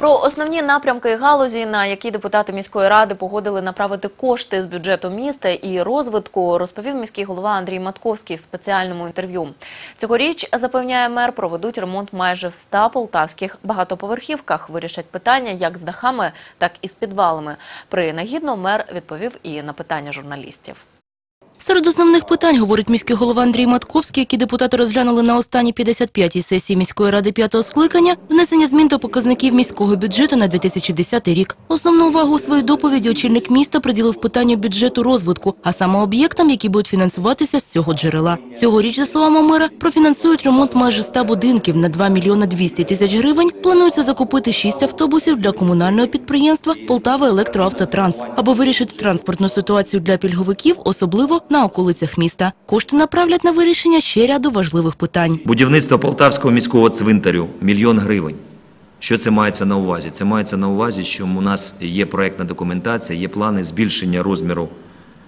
Про основні напрямки і галузі, на які депутати міської ради погодили направити кошти з бюджету міста і розвитку, розповів міський голова Андрій Матковський в спеціальному інтерв'ю. Цьогоріч, запевняє мер, проведуть ремонт майже в 100 полтавських багатоповерхівках. Вирішать питання як з дахами, так і з підвалами. Принагідно мер відповів і на питання журналістів. Серед основних питань, говорить міський голова Андрій Матковський, які депутати розглянули на останній 55-й сесії міської ради п'ятого скликання, внесення змін до показників міського бюджету на 2010 рік. Основну увагу у своїй доповіді очільник міста приділив питанню бюджету розвитку, а саме об'єктам, які будуть фінансуватися з цього джерела. Цьогоріч, за словами мера, профінансують ремонт майже 100 будинків на 2 мільйони 200 тисяч гривень. Планується закупити 6 автобусів для комунального підприємства Полтава Електроавтотранс, аби вирішити транспортну ситуацію для пільговиків, особливо на околицях міста. Кошти направлять на вирішення ще ряду важливих питань. Будівництво Полтавського міського цвинтарю – мільйон гривень. Що це мається на увазі? Це мається на увазі, що у нас є проєктна документація, є плани збільшення розміру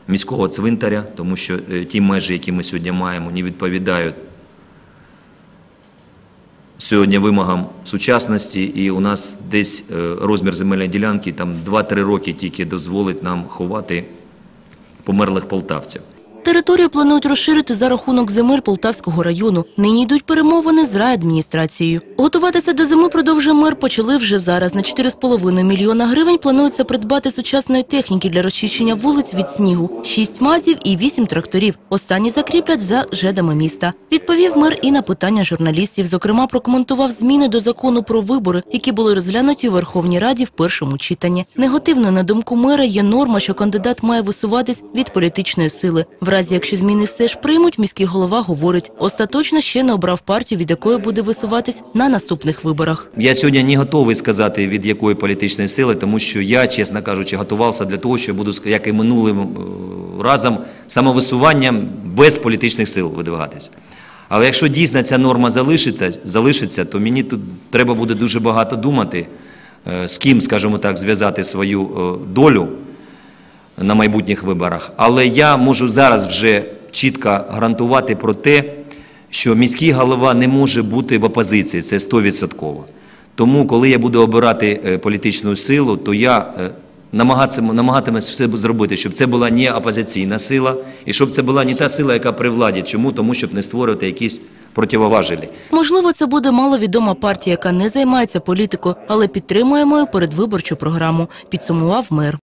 міського цвинтаря, тому що е, ті межі, які ми сьогодні маємо, не відповідають сьогодні вимогам сучасності, і у нас десь е, розмір земельної ділянки там 2-3 роки тільки дозволить нам ховати померлих полтавців. Територію планують розширити за рахунок земель Полтавського району. Нині йдуть перемовини з райадміністрацією. Готуватися до зими продовжує мер почали вже зараз. На 4,5 мільйона гривень планується придбати сучасної техніки для розчищення вулиць від снігу. Шість мазів і вісім тракторів. Останні закріплять за жедами міста. Відповів мер і на питання журналістів. Зокрема, прокоментував зміни до закону про вибори, які були розглянуті у Верховній Раді в першому читанні. Негативною, на думку мера, є норма, що кандидат має висуватись від політичної сили. В разі, якщо зміни все ж приймуть, міський голова говорить, остаточно ще не обрав партію, від якої буде висуватись на наступних виборах. Я сьогодні не готовий сказати, від якої політичної сили, тому що я, чесно кажучи, готувався для того, що буду, як і минулим е, разом, самовисуванням без політичних сил видвигатися. Але якщо дійсно ця норма залишиться, залишиться, то мені тут треба буде дуже багато думати, е, з ким, скажімо так, зв'язати свою е, долю на майбутніх виборах. Але я можу зараз вже чітко гарантувати про те, що міський голова не може бути в опозиції, це 100%. Тому, коли я буду обирати е, політичну силу, то я е, намагатиму- намагатимусь все зробити, щоб це була не опозиційна сила, і щоб це була не та сила, яка при владі. Чому? Тому щоб не створювати якісь противоважелі. Можливо, це буде маловідома партія, яка не займається політикою, але підтримує мою передвиборчу програму, підсумував мер.